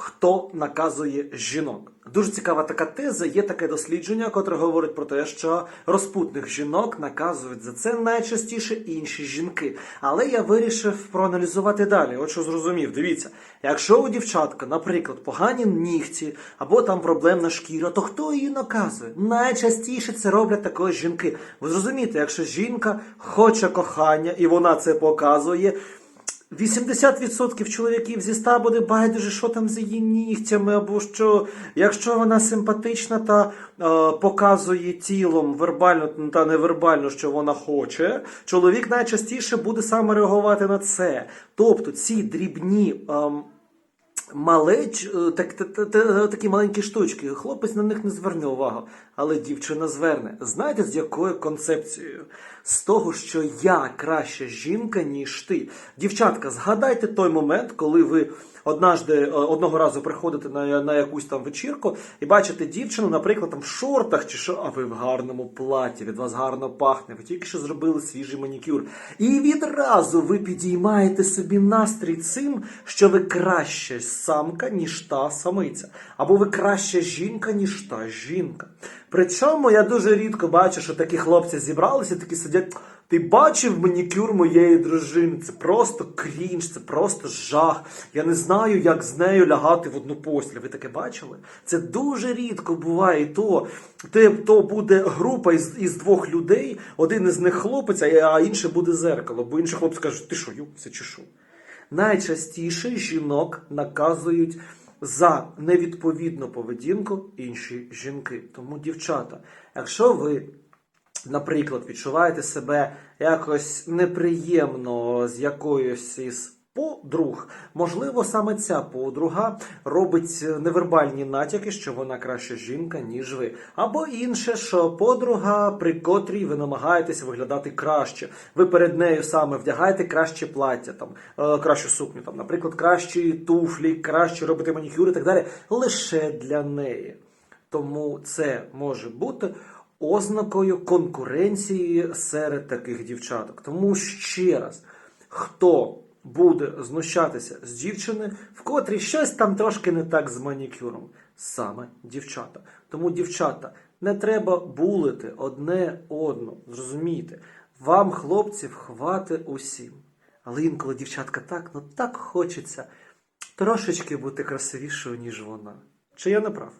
Хто наказує жінок? Дуже цікава така теза. Є таке дослідження, котре говорить про те, що розпутних жінок наказують за це найчастіше інші жінки. Але я вирішив проаналізувати далі. От що зрозумів. Дивіться, якщо у дівчатка, наприклад, погані нігті або там проблемна шкіра, то хто її наказує? Найчастіше це роблять також жінки. Ви зрозумієте, якщо жінка хоче кохання і вона це показує. 80% чоловіків зі 100 буде байдуже, що там з її нігтями, або що, якщо вона симпатична та е, показує тілом вербально та невербально, що вона хоче, чоловік найчастіше буде саме реагувати на це. Тобто ці дрібні. ем, Малеч, е, так, та- та- та- такі маленькі штучки. Хлопець на них не зверне увагу, але дівчина зверне. Знаєте, з якою концепцією? З того, що я краща жінка, ніж ти. Дівчатка, згадайте той момент, коли ви однажды, е, одного разу приходите на, на якусь там вечірку і бачите дівчину, наприклад, там в шортах чи що, а ви в гарному платі, від вас гарно пахне, ви тільки що зробили свіжий манікюр. І відразу ви підіймаєте собі настрій цим, що ви краща самка, ніж та самиця. Або ви краща жінка, ніж та жінка. Причому я дуже рідко бачу, що такі хлопці зібралися, такі сидять. Ти бачив манікюр моєї дружини? Це просто крінж, це просто жах. Я не знаю, як з нею лягати в одну постіль. Ви таке бачили? Це дуже рідко буває. То, то буде група із, із двох людей, один із них хлопець, а а інший буде зеркало. Бо інший хлопець каже, ти що, юбся чи що? Найчастіше жінок наказують за невідповідну поведінку інші жінки. Тому, дівчата, якщо ви наприклад, відчуваєте себе якось неприємно з якоюсь із подруг, можливо, саме ця подруга робить невербальні натяки, що вона краща жінка, ніж ви. Або інше, що подруга, при котрій ви намагаєтесь виглядати краще. Ви перед нею саме вдягаєте краще плаття, там, е, кращу сукню, там, наприклад, кращі туфлі, краще робите манікюр і так далі, лише для неї. Тому це може бути ознакою конкуренції серед таких дівчаток. Тому ще раз, хто буде знущатися з дівчини, в котрій щось там трошки не так з манікюром, саме дівчата. Тому, дівчата, не треба булити одне одну. Зрозумійте, вам, хлопців, хвати усім. Але інколи дівчатка так, ну так хочеться трошечки бути красивішою, ніж вона. Чи я не прав?